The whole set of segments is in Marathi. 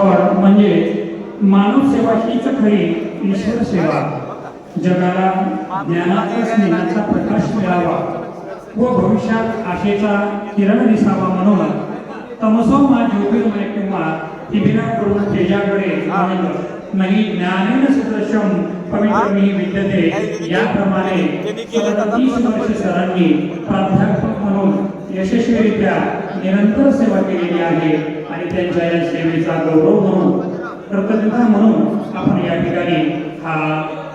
पण म्हणजे मानव सेवा हीच खरी ईश्वर सेवा. जगाला ज्ञानाचा स्नेहाचा प्रकाश मिळावा व भविष्यात आशेचा किरण दिसावा म्हणून तमसो मा ज्योतिर्मय किंवा तिबिरा करून तेजाकडे नाही ज्ञानेन सदृशम पवित्रमी विद्यते. याप्रमाणे सतत तीस वर्ष सरांनी प्राध्यापक म्हणून यशस्वीरित्या निरंतर सेवा केलेली आहे आणि त्यांच्या या सेवेचा गौरव म्हणून कृतज्ञता म्हणून आपण या ठिकाणी हा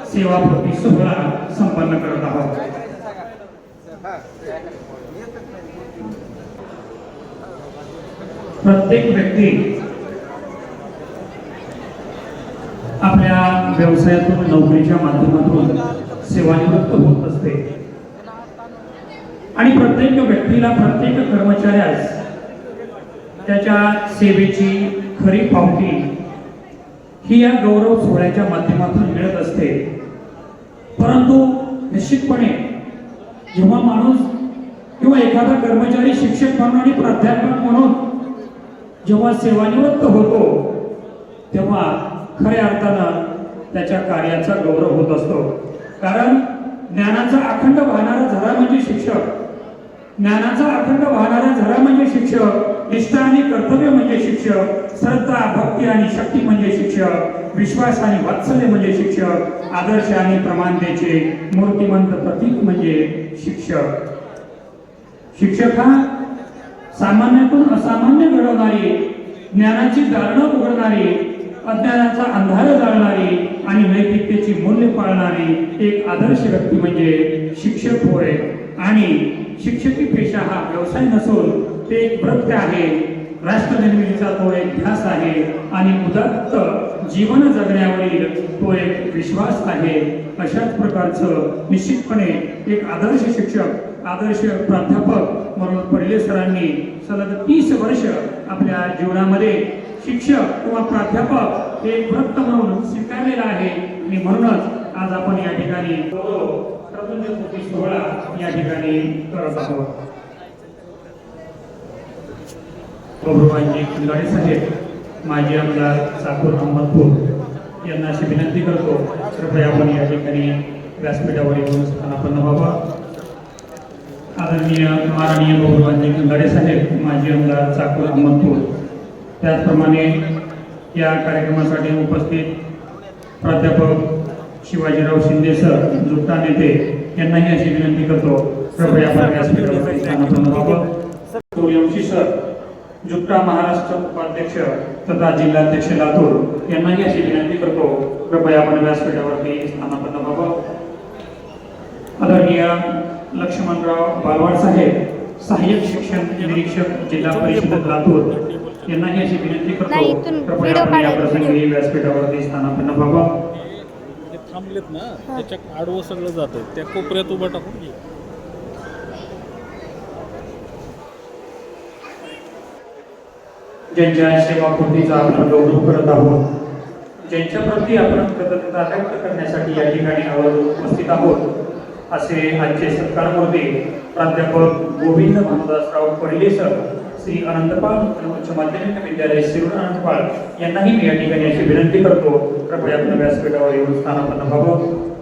सेवा सोहळा संपन्न करत आहोत. प्रत्येक व्यक्ती आपल्या व्यवसायातून नोकरीच्या माध्यमातून सेवानिवृत्त होत असते. आणि प्रत्येक व्यक्तीला प्रत्येक कर्मचाऱ्यास त्याच्या सेवेची खरी पावती ही या गौरव सोहळ्याच्या माध्यमातून मिळत असते. परंतु निश्चितपणे जेव्हा माणूस किंवा एखादा कर्मचारी शिक्षक म्हणून आणि प्राध्यापक म्हणून जेव्हा सेवानिवृत्त होतो तेव्हा खऱ्या अर्थानं त्याच्या कार्याचा गौरव होत असतो. कारण ज्ञानाचा अखंड वाहणारा झरा म्हणजे शिक्षक. ज्ञानाचा अखंड वाहणारा झरा म्हणजे शिक्षक निष्ठा आणि कर्तव्य म्हणजे शिक्षक श्रद्धा भक्ती आणि शक्ती म्हणजे शिक्षक विश्वास आणि वात्सल्य म्हणजे शिक्षक आदर्श आणि प्रमाणतेचे मूर्तिमंत प्रतीक म्हणजे शिक्षक. शिक्षक हा सामान्यातून असामान्य घडवणारी ज्ञानाची दारणं उघडणारी अज्ञानाचा अंधार जाळणारी आणि नैतिकतेची मूल्य पाळणारी एक आदर्श व्यक्ती म्हणजे शिक्षक होय. आणि शिक्षकी पेशा हा व्यवसाय नसून ते एक व्रत आहे. राष्ट्र निर्मितीचा तो एक ध्यास आहे आणि उदात्त जीवन जगण्यावरील तो एक विश्वास आहे. अशाच प्रकारचं निश्चितपणे एक आदर्श शिक्षक आदर्श प्राध्यापक म्हणून पडले सरांनी सलग तीस वर्ष आपल्या जीवनामध्ये शिक्षक किंवा प्राध्यापक हे एक व्रत म्हणून स्वीकारलेलं आहे. आणि म्हणूनच आज आपण या ठिकाणी सोहळा या ठिकाणी करत आहोत. गौरवांची खिल्लाडे साहेब माजी आमदार साकूर अहमदपूर यांना अशी विनंती करतो कृपया आपण या ठिकाणी व्यासपीठावर येऊन स्थानापन्न व्हावा. आदरणीय माननीय गौरवांचे खिल्लाडे साहेब माजी आमदार चाकूर अहमदपूर त्याचप्रमाणे या कार्यक्रमासाठी उपस्थित प्राध्यापक शिवाजीराव शिंदे सर जुट्टा नेते यांनाही अशी विनंती करतो कृपया आपण व्यासपीठावर स्थानापन्न व्हावं. सूर्यवंशी सर जुट्टा महाराष्ट्र उपाध्यक्ष तथा जिल्हाध्यक्ष लातूर यांनाही अशी विनंती करतो कृपया आपण व्यासपीठावरती स्थानापन्न व्हावं. आदरणीय लक्ष्मणराव बालवाड साहेब सहाय्यक शिक्षण निरीक्षक जिल्हा परिषद लातूर यांनाही अशी विनंती नाही, करतो इथून कृपया व्हिडिओ आपण या प्रसंगी व्यासपीठावरती स्थानापन्न व्हावं. ते थांबलेत ना त्याच्या आडवं सगळं जातं त्या कोपऱ्यात उभं टाकून ज्यांच्या सेवापूर्तीचा आपण गौरव करत आहोत ज्यांच्याप्रती आपण कृतज्ञता व्यक्त करण्यासाठी या ठिकाणी आवाज उपस्थित आहोत असे आजचे सत्कारमूर्ती प्राध्यापक गोविंद भानुदासराव पडले सर श्री अनंतपाळ उच्च माध्यमिक विद्यालय शिरूर अनंतपाळ यांनाही मी या ठिकाणी अशी विनंती करतो. कृपया आपल्या व्यासपीठावर येऊन स्थानापन्न व्हावं.